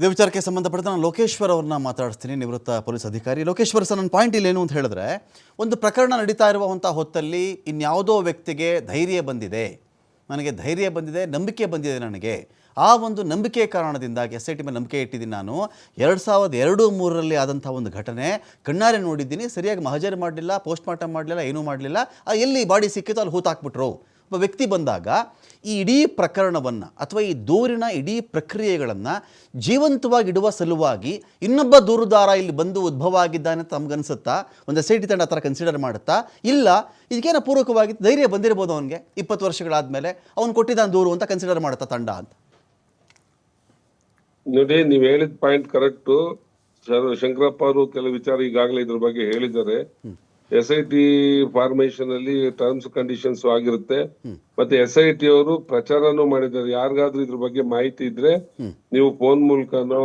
ಇದೇ ವಿಚಾರಕ್ಕೆ ಸಂಬಂಧಪಟ್ಟಂತೆ ನಾನು ಲೋಕೇಶ್ವರ್ ಅವ್ರನ್ನ ಮಾತಾಡ್ತೀನಿ ನಿವೃತ್ತ ಪೊಲೀಸ್ ಅಧಿಕಾರಿ. ಲೋಕೇಶ್ವರ್ ಸರ್, ನನ್ನ ಪಾಯಿಂಟ್ ಇಲ್ಲೇನು ಅಂತ ಹೇಳಿದ್ರೆ, ಒಂದು ಪ್ರಕರಣ ನಡೀತಾ ಇರುವಂಥ ಹೊತ್ತಲ್ಲಿ ಇನ್ಯಾವುದೋ ವ್ಯಕ್ತಿಗೆ ಧೈರ್ಯ ಬಂದಿದೆ. ನನಗೆ ಧೈರ್ಯ ಬಂದಿದೆ, ನಂಬಿಕೆ ಬಂದಿದೆ ನನಗೆ. ಆ ಒಂದು ನಂಬಿಕೆ ಕಾರಣದಿಂದಾಗಿ, ಎಸ್ ಐ ಟಿ ಮೇಲೆ ನಂಬಿಕೆ ಇಟ್ಟಿದ್ದೀನಿ ನಾನು. ಎರಡು ಸಾವಿರದ ಎರಡು ಮೂರರಲ್ಲಿ ಆದಂಥ ಒಂದು ಘಟನೆ, ಕಣ್ಣಾರೆ ನೋಡಿದ್ದೀನಿ, ಸರಿಯಾಗಿ ಮಹಜರ್ ಮಾಡಲಿಲ್ಲ ಪೋಸ್ಟ್ ಮಾರ್ಟಮ್ ಮಾಡಲಿಲ್ಲ, ಏನೂ ಮಾಡಲಿಲ್ಲ. ಎಲ್ಲಿ ಬಾಡಿ ಸಿಕ್ಕಿತ್ತು ಅಲ್ಲಿ ಹೂತಾಕ್ಬಿಟ್ರು. ಒಬ್ಬ ವ್ಯಕ್ತಿ ಬಂದಾಗ ಈ ಇಡೀ ಪ್ರಕರಣವನ್ನು ಅಥವಾ ಈ ದೂರಿನ ಇಡೀ ಪ್ರಕ್ರಿಯೆಗಳನ್ನು ಜೀವಂತವಾಗಿಡುವ ಸಲುವಾಗಿ ಇನ್ನೊಬ್ಬ ದೂರುದಾರ ಇಲ್ಲಿ ಬಂದು ಉದ್ಭವ ಆಗಿದ್ದಾನೆ ಅಂತ ತಮ್ಗನ್ಸುತ್ತಾ ಒಂದು ಎಸ್ ಐ ಟಿ ತಂಡ ಆ ಥರ ಕನ್ಸಿಡರ್ ಮಾಡುತ್ತಾ? ಇಲ್ಲ ಇದಕ್ಕೇನೋ ಪೂರಕವಾಗಿ ಧೈರ್ಯ ಬಂದಿರ್ಬೋದು ಅವನಿಗೆ ಇಪ್ಪತ್ತು ವರ್ಷಗಳಾದಮೇಲೆ. ಅವನು ಕೊಟ್ಟಿದ್ದಾನೆ ದೂರು ಅಂತ ಕನ್ಸಿಡರ್ ಮಾಡುತ್ತಾ ತಂಡ ಅಂತ? ನೋಡಿ ನೀವು ಹೇಳಿದ ಪಾಯಿಂಟ್ ಕರೆಕ್ಟು ಶಂಕರಪ್ಪ ಅವರು ಕೆಲವು ವಿಚಾರ ಈಗಾಗಲೇ ಇದ್ರ ಬಗ್ಗೆ ಹೇಳಿದ್ದಾರೆ. ಎಸ್ ಐ ಟಿ ಫಾರ್ಮೇಶನ್ ಅಲ್ಲಿ ಟರ್ಮ್ಸ್ ಕಂಡೀಷನ್ಸ್ ಆಗಿರುತ್ತೆ. ಮತ್ತೆ ಎಸ್ ಐ ಟಿ ಅವರು ಪ್ರಚಾರನೂ ಮಾಡಿದ್ದಾರೆ. ಯಾರಿಗಾದ್ರೂ ಇದ್ರ ಬಗ್ಗೆ ಮಾಹಿತಿ ಇದ್ರೆ ನೀವು ಫೋನ್ ಮೂಲಕನೋ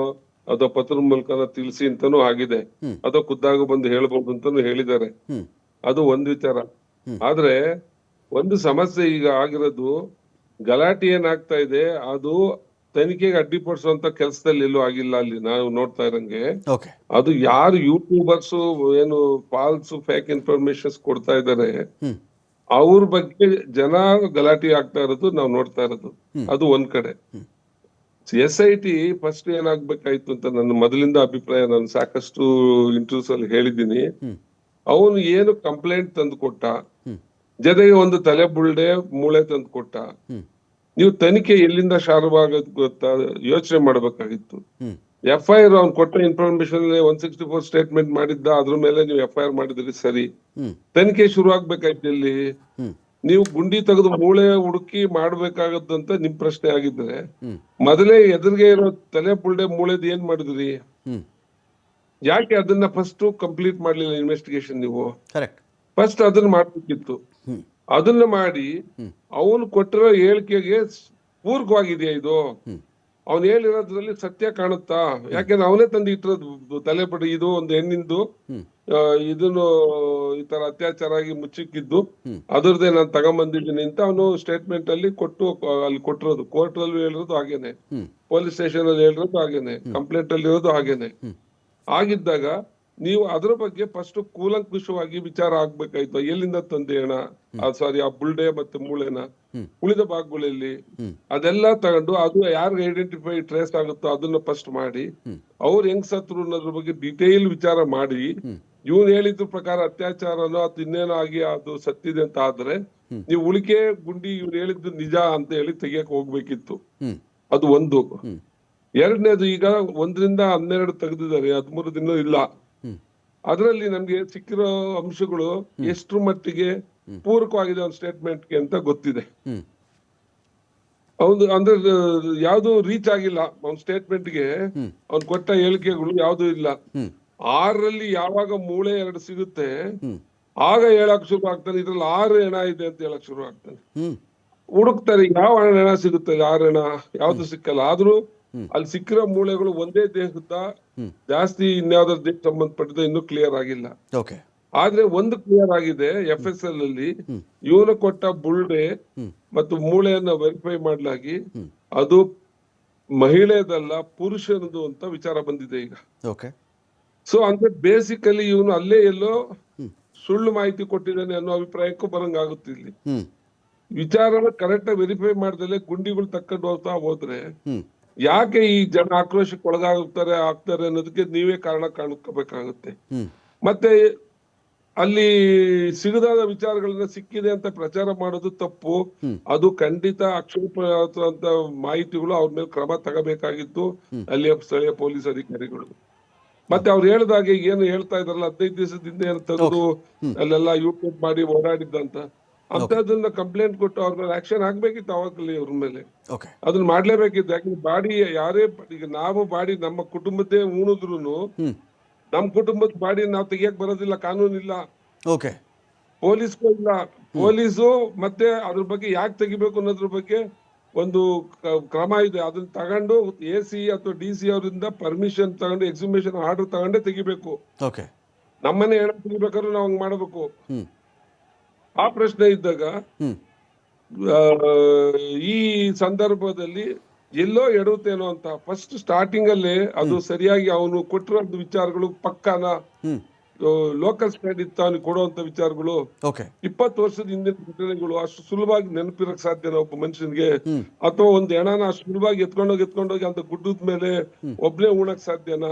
ಅಥವಾ ಪತ್ರದ ಮೂಲಕನೋ ತಿಳಿಸಿ ಅಂತಾನೂ ಆಗಿದೆ. ಅಥವಾ ಖುದ್ದಾಗ ಬಂದು ಹೇಳ್ಬೋದು ಅಂತಾನು ಹೇಳಿದ್ದಾರೆ. ಅದು ಒಂದ್ ವಿಚಾರ. ಆದ್ರೆ ಒಂದು ಸಮಸ್ಯೆ ಈಗ ಆಗಿರೋದು ಗಲಾಟೆ ಏನಾಗ್ತಾ ಇದೆ ಅದು ತನಿಖೆಗೆ ಅಡ್ಡಿಪಡಿಸುವಂತ ಕೆಲಸದಲ್ಲಿ ಎಲ್ಲೂ ಆಗಿಲ್ಲ ಅಲ್ಲಿ ನಾವು ನೋಡ್ತಾ ಇರಂಗೆ. ಅದು ಯಾರು ಯೂಟ್ಯೂಬರ್ಸ್ ಏನು ಫಾಲ್ಸ್ ಫೇಕ್ ಇನ್ಫಾರ್ಮೇಶನ್ಸ್ ಕೊಡ್ತಾ ಇದ್ದಾರೆ ಅವ್ರ ಬಗ್ಗೆ ಜನ ಗಲಾಟೆ ಆಗ್ತಾ ಇರೋದು ನಾವು ನೋಡ್ತಾ ಇರೋದು. ಅದು ಒಂದ್ ಕಡೆ. ಎಸ್ ಐ ಟಿ ಫಸ್ಟ್ ಏನಾಗ್ಬೇಕಾಯ್ತು ಅಂತ ನನ್ನ ಮೊದಲಿಂದ ಅಭಿಪ್ರಾಯ ನಾನು ಸಾಕಷ್ಟು ಇಂಟರ್ವ್ಯೂಸ್ ಅಲ್ಲಿ ಹೇಳಿದ್ದೀನಿ. ಅವನು ಏನು ಕಂಪ್ಲೇಂಟ್ ತಂದು ಕೊಟ್ಟ ಜೊತೆಗೆ ಒಂದು ತಲೆ ಬುಳ್ಳೆ ಮೂಳೆ ತಂದು ಕೊಟ್ಟ ನೀವು ತನಿಖೆ ಎಲ್ಲಿಂದ ಶಾರವಾಗದ್ ಗೊತ್ತಾ? ಯೋಚನೆ ಮಾಡ್ಬೇಕಾಗಿತ್ತು. ಎಫ್ ಐ ಆರ್ ಅವ್ನು ಕೊಟ್ಟ information one sixty four statement ಮಾಡಿದ್ದ ಅದ್ರ ಮೇಲೆ ನೀವು ಎಫ್ ಐ ಆರ್ ಮಾಡಿದ್ರಿ ಸರಿ. ತನಿಖೆ ಶುರು ಆಗ್ಬೇಕಾಯ್ತು ಇಲ್ಲಿ ನೀವು ಗುಂಡಿ ತೆಗೆದು ಮೂಳೆ ಹುಡುಕಿ ಮಾಡ್ಬೇಕಾಗತ್ತಂತ ನಿಮ್ ಪ್ರಶ್ನೆ ಆಗಿದ್ರೆ ಮೊದಲೇ ಎದುರಿಗೆ ಇರೋ ತಲೆ ಪುಳ್ಳೆ ಮೂಳೆದ್ ಏನ್ ಮಾಡಿದ್ರಿ? ಯಾಕೆ ಅದನ್ನ ಫಸ್ಟ್ ಕಂಪ್ಲೀಟ್ ಮಾಡ್ಲಿಲ್ಲ ಇನ್ವೆಸ್ಟಿಗೇಷನ್ ನೀವು? ಫಸ್ಟ್ ಅದನ್ನ ಮಾಡ್ಬೇಕಿತ್ತು. ಅದನ್ನ ಮಾಡಿ ಅವನು ಕೊಟ್ಟಿರೋ ಹೇಳಿಕೆಗೆ ಪೂರ್ಕವಾಗಿದೆಯಾ ಇದು. ಅವನು ಹೇಳಿರೋದ್ರಲ್ಲಿ ಸತ್ಯ ಕಾಣುತ್ತಾ? ಯಾಕೆಂದ್ರೆ ಅವನೇ ತಂದು ಇಟ್ಟಿರೋದು ತಲೆ ಪಡಿ ಇದು ಒಂದು ಹೆಣ್ಣಿಂದು ಇದನ್ನು ಈ ತರ ಅತ್ಯಾಚಾರ ಆಗಿ ಮುಚ್ಚಿಕ್ಕಿದ್ದು. ಅದರದೇ ಅದರದ್ದೇ ನಾನು ತಗೊಂಬಂದಿದ್ದೀನಿ ಅಂತ ಅವನು ಸ್ಟೇಟ್ಮೆಂಟ್ ಅಲ್ಲಿ ಕೊಟ್ಟು ಅಲ್ಲಿ ಕೊಟ್ಟಿರೋದು. ಕೋರ್ಟ್ ಅಲ್ಲಿ ಹೇಳಿರೋದು ಹಾಗೇನೆ. ಪೊಲೀಸ್ ಸ್ಟೇಷನ್ ಅಲ್ಲಿ ಹೇಳಿರೋದು ಹಾಗೇನೆ. ಕಂಪ್ಲೇಂಟ್ ಅಲ್ಲಿ ಇರೋದು ಹಾಗೇನೆ. ಆಗಿದ್ದಾಗ ನೀವು ಅದ್ರ ಬಗ್ಗೆ ಫಸ್ಟ್ ಕೂಲಂಕುಷವಾಗಿ ವಿಚಾರ ಆಗ್ಬೇಕಾಯ್ತು. ಎಲ್ಲಿಂದ ತಂದೆ ಹಣ? ಸಾರಿ ಆ ಬುಲ್ಡೆ ಮತ್ತೆ ಮೂಳೆನ. ಉಳಿದ ಭಾಗಗಳಲ್ಲಿ? ಅದೆಲ್ಲ ತಗೊಂಡು ಅದು ಯಾರು ಐಡೆಂಟಿಫೈ ಟ್ರೇಸ್ ಆಗುತ್ತೋ ಅದನ್ನ ಫಸ್ಟ್ ಮಾಡಿ. ಅವ್ರು ಹೆಂಗ್ ಸತ್ರು ಅನ್ನೋದ್ರ ಬಗ್ಗೆ ಡಿಟೇಲ್ ವಿಚಾರ ಮಾಡಿ. ಇವನ್ ಹೇಳಿದ ಹೇಳಿದ್ರ ಪ್ರಕಾರ ಅತ್ಯಾಚಾರನೋ ಅದು ಇನ್ನೇನೋ ಆಗಿ ಅದು ಸತ್ತಿದೆ ಅಂತ ಆದ್ರೆ. ನೀವು ಉಳಿಕೆ ಗುಂಡಿ ಇವ್ರು ಹೇಳಿದ್ದು ನಿಜ ಅಂತ ಹೇಳಿ ತೆಗಿಯಕ್ ಹೋಗ್ಬೇಕಿತ್ತು. ಅದು ಒಂದು. ಎರಡನೇದು ಈಗ ಒಂದರಿಂದ ಹನ್ನೆರಡು ತೆಗೆದಿದ್ದಾರೆ. ಹದಿಮೂರು ದಿನ ಇಲ್ಲ. ಅದರಲ್ಲಿ ನಮ್ಗೆ ಸಿಕ್ಕಿರೋ ಅಂಶಗಳು ಎಷ್ಟು ಮಟ್ಟಿಗೆ ಪೂರಕವಾಗಿದೆ ಒಂದು ಸ್ಟೇಟ್ಮೆಂಟ್ಗೆ ಅಂತ ಗೊತ್ತಿದೆ. ಅವನು ಅಂದ್ರೆ ಯಾವುದು ರೀಚ್ ಆಗಿಲ್ಲ. ಅವ್ನ ಸ್ಟೇಟ್ಮೆಂಟ್ಗೆ ಗೆ ಅವ್ನ್ ಕೊಟ್ಟ ಹೇಳಿಕೆಗಳು ಯಾವ್ದು ಇಲ್ಲ. ಆರರಲ್ಲಿ ಆರಲ್ಲಿ ಯಾವಾಗ ಮೂಳೆ ಎರಡು ಸಿಗುತ್ತೆ ಆಗ ಹೇಳಕ್ ಶುರು ಆಗ್ತಾನೆ. ಇದ್ರಲ್ಲಿ ಆರು ಹೆಣ ಇದೆ ಅಂತ ಹೇಳಕ್ ಶುರು ಆಗ್ತಾನೆ. ಹುಡುಕ್ತಾರೆ ಯಾವ ಹೆಣ ಸಿಗುತ್ತೆ ಆರು ಹೆಣ ಯಾವ್ದು ಸಿಕ್ಕಲ್ಲ. ಆದ್ರೂ. ಅಲ್ಲಿ ಸಿಕ್ಕಿರೋ ಮೂಳೆಗಳು ಒಂದೇ ದೇಹದ ಜಾಸ್ತಿ ಇನ್ಯಾವ್ದಾರ ದೇಹಕ್ಕೆ ಸಂಬಂಧಪಟ್ಟಿದ್ದು ಇನ್ನೂ ಕ್ಲಿಯರ್ ಆಗಿಲ್ಲ. ಆದ್ರೆ ಒಂದು ಕ್ಲಿಯರ್ ಆಗಿದೆ ಎಫ್ ಎಸ್ ಎಲ್ ಅಲ್ಲಿ. ಇವನು ಕೊಟ್ಟ ಬುಲ್ಡೆ ಮತ್ತು ಮೂಳೆಯನ್ನ ವೆರಿಫೈ ಮಾಡ್ಲಾಗಿ ಅದು ಮಹಿಳೆಯದಲ್ಲ ಪುರುಷನದು ಅಂತ ವಿಚಾರ ಬಂದಿದೆ ಈಗ. ಓಕೆ. ಸೊ ಅಂದ್ರೆ ಬೇಸಿಕಲಿ ಇವನು ಅಲ್ಲೇ ಎಲ್ಲೋ ಸುಳ್ಳು ಮಾಹಿತಿ ಕೊಟ್ಟಿದ್ದಾನೆ ಅನ್ನೋ ಅಭಿಪ್ರಾಯಕ್ಕೂ ಬರಂಗಾಗುತ್ತೆ ಇಲ್ಲಿ. ವಿಚಾರ ವಿಚಾರನ ಕರೆಕ್ಟ್ ವೆರಿಫೈ ಮಾಡ್ದಲೆ ಗುಂಡಿಗಳು ತಕ್ಕೊಂಡು ಹೋಗ್ತಾ ಹೋದ್ರೆ ಯಾಕೆ ಈ ಜನ ಆಕ್ರೋಶಕ್ಕೆ ಒಳಗಾಗ್ತಾರೆ ಆಗ್ತಾರೆ ಅನ್ನೋದಕ್ಕೆ ನೀವೇ ಕಾರಣ ಕಾಣ್ಕೋಬೇಕಾಗುತ್ತೆ. ಮತ್ತೆ ಅಲ್ಲಿ ಸಿಗದಾದ ವಿಚಾರಗಳನ್ನ ಸಿಕ್ಕಿದೆ ಅಂತ ಪ್ರಚಾರ ಮಾಡೋದು ತಪ್ಪು. ಅದು ಖಂಡಿತ ಆಕ್ಷೇಪ ಮಾಹಿತಿಗಳು ಅವ್ರ ಮೇಲೆ ಕ್ರಮ ತಗೋಬೇಕಾಗಿತ್ತು. ಅಲ್ಲಿಯ ಸ್ಥಳೀಯ ಪೊಲೀಸ್ ಅಧಿಕಾರಿಗಳು. ಮತ್ತೆ ಅವ್ರು ಹೇಳ್ದಾಗೆ ಏನು ಹೇಳ್ತಾ ಇದಾರಲ್ಲ ಹದಿನೈದು ದಿವಸದಿಂದ ಏನು ತಂದು ಅಲ್ಲೆಲ್ಲ ಯೂಟ್ಯೂಬ್ ಮಾಡಿ ಓಡಾಡಿದ್ದಂತ ಅಂತದನ್ನ ಕಂಪ್ಲೇಂಟ್ ಕೊಟ್ಟು ಅವ್ರ ಮೇಲೆ ಆಕ್ಷನ್ ಆಗ್ಬೇಕಿತ್ತು ಅವಾಗಲೇ ಅವ್ರ ಮೇಲೆ ಅದನ್ನ ಮಾಡ್ಲೇಬೇಕಿತ್ತು. ಯಾಕಂದ್ರೆ ಬಾಡಿ ಯಾರೇ ಈಗ ನಾವು ಬಾಡಿ ನಮ್ಮ ಕುಟುಂಬದ್ದೇ ಉಣಿದ್ರು ನಮ್ಮ ನಮ್ ಕುಟುಂಬದ ಬಾಡಿ ನಾವು ತೆಗಿಯಕ್ ಬರೋದಿಲ್ಲ ಕಾನೂನಿಲ್ಲ ಓಕೆ ಪೊಲೀಸ್ ಇಲ್ಲ. ಪೊಲೀಸು ಮತ್ತೆ ಅದ್ರ ಬಗ್ಗೆ ಯಾಕೆ ತೆಗಿಬೇಕು ಅನ್ನೋದ್ರ ಬಗ್ಗೆ ಒಂದು ಕ್ರಮ ಇದೆ. ಅದನ್ನ ತಗೊಂಡು ಎ ಸಿ ಅಥವಾ ಡಿ ಸಿ ಅವರಿಂದ ಪರ್ಮಿಷನ್ ತಗೊಂಡು ಎಕ್ಸಿಬಿಷನ್ ಆರ್ಡರ್ ತಗೊಂಡೇ ತೆಗಿಬೇಕು. ನಮ್ಮನೆ ಹೆಣ ತೆಗಿಬೇಕಾದ್ರೂ ನಾವು ಹಂಗ್ ಮಾಡಬೇಕು. ಆ ಪ್ರಶ್ನೆ ಇದ್ದಾಗ ಈ ಸಂದರ್ಭದಲ್ಲಿ ಎಲ್ಲೋ ಎಡುತ್ತೇನೋ ಅಂತ ಫಸ್ಟ್ ಸ್ಟಾರ್ಟಿಂಗ್ ಅಲ್ಲಿ ಅದು ಸರಿಯಾಗಿ ಅವನು ಕೊಟ್ಟಿರೋ ವಿಚಾರಗಳು ಪಕ್ಕಾನ ಲೋಕಲ್ ಸ್ಟ್ಯಾಂಡ್ ಇತ್ತು ಅವನಿಗೆ ಕೊಡುವಂತ ವಿಚಾರಗಳು ಇಪ್ಪತ್ತು ವರ್ಷದ ಹಿಂದಿನ ಘಟನೆಗಳು ಅಷ್ಟು ಸುಲಭವಾಗಿ ನೆನಪಿರಕ್ ಸಾಧ್ಯನ ಒಬ್ಬ ಮನುಷ್ಯನಿಗೆ. ಅಥವಾ ಒಂದ್ ಹೆಣನ ಅಷ್ಟು ಸುಲಭವಾಗಿ ಎತ್ಕೊಂಡೋಗಿ ಎತ್ಕೊಂಡೋಗಿ ಅಂತ ಗುಡ್ಡದ ಮೇಲೆ ಒಬ್ನೇ ಉಣಕ್ ಸಾಧ್ಯನಾ?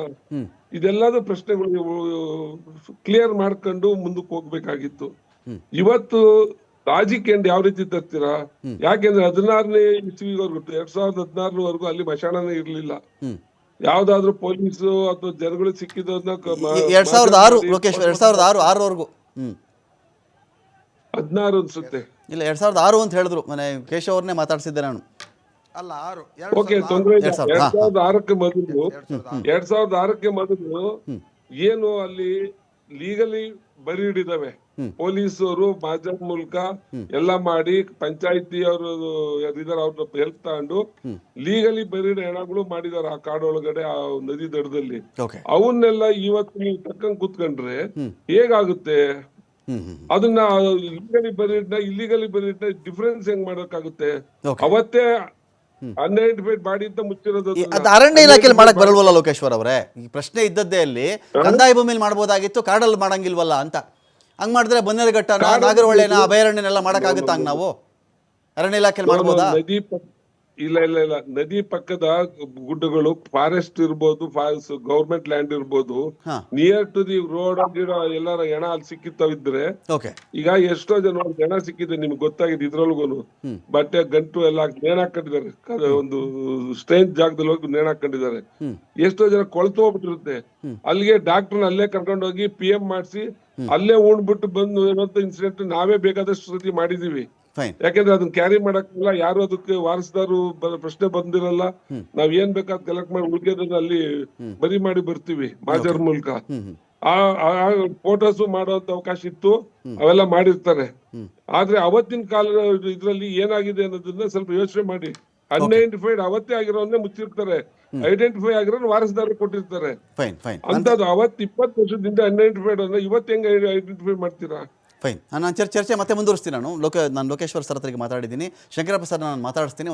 ಇದೆಲ್ಲದ ಪ್ರಶ್ನೆಗಳು ಕ್ಲಿಯರ್ ಮಾಡ್ಕೊಂಡು ಮುಂದಕ್ಕೆ ಹೋಗ್ಬೇಕಾಗಿತ್ತು. ಇವತ್ತು ರಾಜಕೀಯ ಯಾವ ರೀತಿ ತರ್ತೀರಾ ಯಾಕೆಂದ್ರೆ ಹದಿನಾರನೇ ಇಸ್ವಿವರೆಗೂ ಎರಡ್ ಸಾವಿರದ ಹದಿನಾರವರೆಗೂ ಅಲ್ಲಿ ಮಶಾಣನೇ ಇರ್ಲಿಲ್ಲ. ಯಾವ್ದಾದ್ರು ಪೊಲೀಸ್ ಅಥವಾ ಜನಗಳು ಸಿಕ್ಕಿದ್ರು ಎರಡ್ ಸಾವಿರದ ಆರು ಲೋಕೇಶ್ ಎರಡ್ ಸಾವಿರದ ಆರು ಆರವರೆಗೂ. ಹದಿನಾರು ಅನ್ಸುತ್ತೆ. ಇಲ್ಲ ಎರಡ್ ಸಾವಿರದ ಆರು ಅಂತ ಹೇಳಿದ್ರು. ಮನೆ ಕೇಶವ್ ಅವ್ರನ್ನೇ ಮಾತಾಡ್ಸಿದ್ದೆ ನಾನು. ಅಲ್ಲ ಆರು. ಎರಡು ಓಕೆ ತೊಂದ್ರೆ ಎರಡ್ ಸಾವಿರದ- ಆರಕ್ಕೆ ಮೊದಲು ಎರಡ್ ಸಾವಿರದ ಆರು. ಎರಡ್ ಸಾವಿರದ ಆರಕ್ಕೆ ಮೊದಲು ಏನು ಅಲ್ಲಿ ಲೀಗಲಿ ಬರಿ ಹಿಡಿದವೆ. ಪೊಲೀಸರು ಮಾಜ ಮೂಲಕ ಎಲ್ಲ ಮಾಡಿ ಪಂಚಾಯತಿ ಅವರು ಯಾರಿದಾರೆ ಅವ್ರ ಹೆಲ್ಪ್ ತಗೊಂಡು ಲೀಗಲಿ ಬರಿ ಹೆಣಗಳು ಮಾಡಿದಾರೆ ಆ ಕಾಡೊಳಗಡೆ ಆ ನದಿ ದಡದಲ್ಲಿ. ಅವನ್ನೆಲ್ಲ ಇವತ್ತು ನೀವು ತಕ್ಕಂಗ್ ಕೂತ್ಕೊಂಡ್ರೆ ಹೇಗಾಗುತ್ತೆ? ಅದನ್ನ ಲೀಗಲಿ ಬರೀಡ್ನ ಇಲ್ಲಿಗಲಿ ಬರೀಡ್ನ ಡಿಫ್ರೆನ್ಸ್ ಹೆಂಗ್ ಮಾಡಕ್ಕಾಗುತ್ತೆ? ಅವತ್ತೇ ಅನ್ಐಡೆಂಟಿಫೈಡ್ ಮಾಡಿ ಅಂತ ಮುಚ್ಚಿರೋದು ಅದು ಅರಣ್ಯ ಇಲಾಖೆಯಲ್ಲಿ ಮಾಡಕ್ ಬರಲ್ವಲ್ಲ ಲೋಕೇಶ್ವರ್ ಅವರೇ? ಈ ಪ್ರಶ್ನೆ ಇದ್ದದ್ದೇ ಅಲ್ಲಿ ಕಂದಾಯ ಭೂಮಿಲಿ ಮಾಡಬಹುದಾಗಿತ್ತು ಕಾಡಲ್ಲಿ ಮಾಡಂಗಿಲ್ವಲ್ಲ ಅಂತ. ಹಂಗ್ ಮಾಡಿದ್ರೆ ಬನ್ನೇರಘಟ್ಟನ ನಾಗರಹೊಳೆನ ಅಭಯಾರಣ್ಯನೆಲ್ಲ ಮಾಡಕ್ಕಾಗುತ್ತಾ ಹಂಗ್ ನಾವು? ಅರಣ್ಯ ಇಲಾಖೆಯಲ್ಲಿ ಮಾಡ್ಬೋದಾ? ಪಕ್- ಇಲ್ಲ ಇಲ್ಲ ಇಲ್ಲ. ನದಿ ಪಕ್ಕದ ಗುಡ್ಡಗಳು ಫಾರೆಸ್ಟ್ ಇರ್ಬೋದು ಗೌರ್ಮೆಂಟ್ ಲ್ಯಾಂಡ್ ಇರ್ಬೋದು ನಿಯರ್ ಟು ದಿ ರೋಡ್ ಗಿಡ ಎಲ್ಲಾರ ಹೆಣ ಅಲ್ಲಿ ಸಿಕ್ಕಿತ್ತವಿದ್ರೆ ಈಗ ಎಷ್ಟೋ ಜನ ಹೆಣ ಸಿಕ್ಕಿದೆ ನಿಮ್ಗೆ ಗೊತ್ತಾಗಿದೆ ಇದ್ರೊಳಗೂನು. ಬಟ್ಟೆ ಗಂಟು ಎಲ್ಲ ನೇಣ ಹಾಕೊಂಡಿದ್ದಾರೆ ಒಂದು ಸ್ಟ್ರೇಂಜ್ ಜಾಗದಲ್ಲಿ ಹೋಗಿ ನೇಣ ಹಾಕೊಂಡಿದ್ದಾರೆ ಎಷ್ಟೋ ಜನ ಕೊಳತು ಹೋಗ್ಬಿಟ್ಟಿರುತ್ತೆ. ಅಲ್ಲಿಗೆ ಡಾಕ್ಟರ್ನ ಅಲ್ಲೇ ಕರ್ಕೊಂಡೋಗಿ ಪಿ ಎಂ ಮಾಡಿಸಿ ಅಲ್ಲೇ ಉಣ್ಬಿಟ್ಟು ಬಂದು ಏನಂತ ಇನ್ಸಿಡೆಂಟ್ ನಾವೇ ಬೇಕಾದಷ್ಟು ಸತಿ ಮಾಡಿದೀವಿ. ಯಾಕೆಂದ್ರೆ ಅದನ್ನ ಕ್ಯಾರಿ ಮಾಡಕ್ಕಿಲ್ಲ ಯಾರು ಅದಕ್ಕೆ ವಾರಸದಾರು ಪ್ರಶ್ನೆ ಬಂದಿರಲ್ಲ. ನಾವ್ ಏನ್ ಬೇಕಾದ್ ಕಲೆಕ್ಟ್ ಮಾಡಿ ಉಳ್ಕೆದನ್ನ ಅಲ್ಲಿ ಬರಿ ಮಾಡಿ ಬರ್ತೀವಿ ಮಾಜರ್ ಮೂಲಕ. ಆ ಫೋಟೋಸ್ ಮಾಡೋಂತ ಅವಕಾಶ ಇತ್ತು ಅವೆಲ್ಲ ಮಾಡಿರ್ತಾರೆ. ಆದ್ರೆ ಅವತ್ತಿನ ಕಾಲ ಇದ್ರಲ್ಲಿ ಏನಾಗಿದೆ ಅನ್ನೋದನ್ನ ಸ್ವಲ್ಪ ಯೋಚನೆ ಮಾಡಿ. ಅನ್ಐಡೆಂಟಿಫೈಡ್ ಅವತ್ತೇ ಆಗಿರೋನ್ನೇ ಮುಚ್ಚಿರ್ತಾರೆ. ಐಡೆಂಟಿಫೈ ಆಗಿರೋ ವಾರಸದಾರ ಕೊಟ್ಟಿರ್ತಾರೆ. ಅಂತದ್ದು ಅವತ್ ಇಪ್ಪತ್ತು ವರ್ಷದಿಂದ ಅನ್ಐಡೆಂಟಿಫೈಡ್ ಅನ್ನ ಇವತ್ತು ಹೆಂಗ್ ಐಡೆಂಟಿಫೈ ಮಾಡ್ತೀರಾ? ಫೈನ್ ನಾನು ಚರ್ಚೆ ಮತ್ತೆ ಮುಂದುವರಿಸ್ತೀನಿ ನಾನು. ಲೋಕ, ನಾನು ಲೋಕೇಶ್ವರ್ ಸರ್ ಹತ್ರಿಗೆ ಮಾತಾಡಿದ್ದೀನಿ. ಶಂಕರಪ್ಪ ಸರ್ ನಾನು ಮಾತಾಡಿಸ್ತೀನಿ.